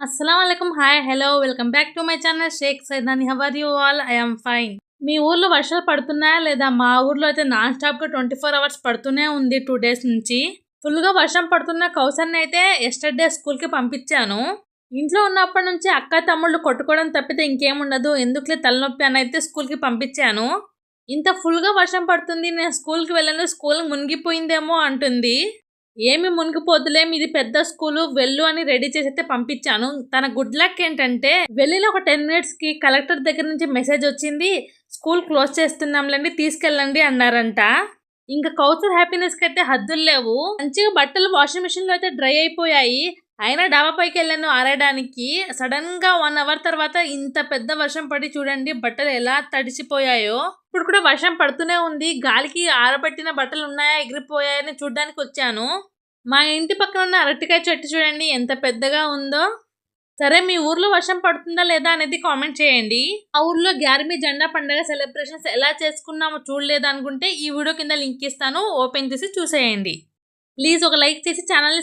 అస్సలం hi hello welcome back to my channel Shaik Saidani. How are you all I'm fine మీ ఊర్లో వర్షాలు పడుతున్నాయా లేదా? మా ఊర్లో అయితే నాన్ స్టాప్గా ట్వంటీ ఫోర్ అవర్స్ పడుతూనే ఉంది టూ డేస్ నుంచి. ఫుల్గా వర్షం పడుతున్న కౌసర్ని అయితే ఎస్టర్డే స్కూల్కి పంపించాను. ఇంట్లో ఉన్నప్పటి నుంచి అక్క తమ్ముళ్ళు కొట్టుకోవడం తప్పితే ఇంకేముండదు. ఎందుకులే తలనొప్పి అని అయితే స్కూల్కి పంపించాను. ఇంత ఫుల్గా వర్షం పడుతుంది నేను స్కూల్కి వెళ్ళను స్కూల్ మునిగిపోయిందేమో అంటుంది. ఏమి మునిగిపోతులే మీది పెద్ద స్కూలు వెళ్ళు అని రెడీ చేసి అయితే పంపించాను. తన గుడ్ లక్ ఏంటంటే వెళ్ళిన ఒక టెన్ మినిట్స్కి కలెక్టర్ దగ్గర నుంచి మెసేజ్ వచ్చింది స్కూల్ క్లోజ్ చేస్తున్నాంలేండి తీసుకెళ్ళండి అన్నారంట. ఇంకా కౌసర్ హ్యాపీనెస్కి అయితే హద్దులు లేవు. మంచిగా బట్టలు వాషింగ్ మిషన్లో అయితే డ్రై అయిపోయాయి. అయినా డాబా పైకి వెళ్ళాను ఆరడానికి సడన్గా వన్ అవర్ తర్వాత ఇంత పెద్ద వర్షం పడి చూడండి బట్టలు ఎలా తడిసిపోయాయో. ఇప్పుడు కూడా వర్షం పడుతూనే ఉంది. గాలికి ఆరబెట్టిన బట్టలు ఉన్నాయా ఎగిరిపోయాయని చూడడానికి వచ్చాను. మా ఇంటి పక్కన ఉన్న అరటికాయ చెట్టు చూడండి ఎంత పెద్దగా ఉందో. సరే మీ ఊర్లో వర్షం పడుతుందా లేదా అనేది కామెంట్ చేయండి. ఆ ఊర్లో గ్యారమీ జెండా పండగ సెలబ్రేషన్స్ ఎలా చేసుకున్నామో చూడలేదు అనుకుంటే ఈ వీడియో కింద లింక్ ఇస్తాను. ఓపెన్ చేసి చూసేయండి. ప్లీజ్ ఒక లైక్ చేసి ఛానల్ని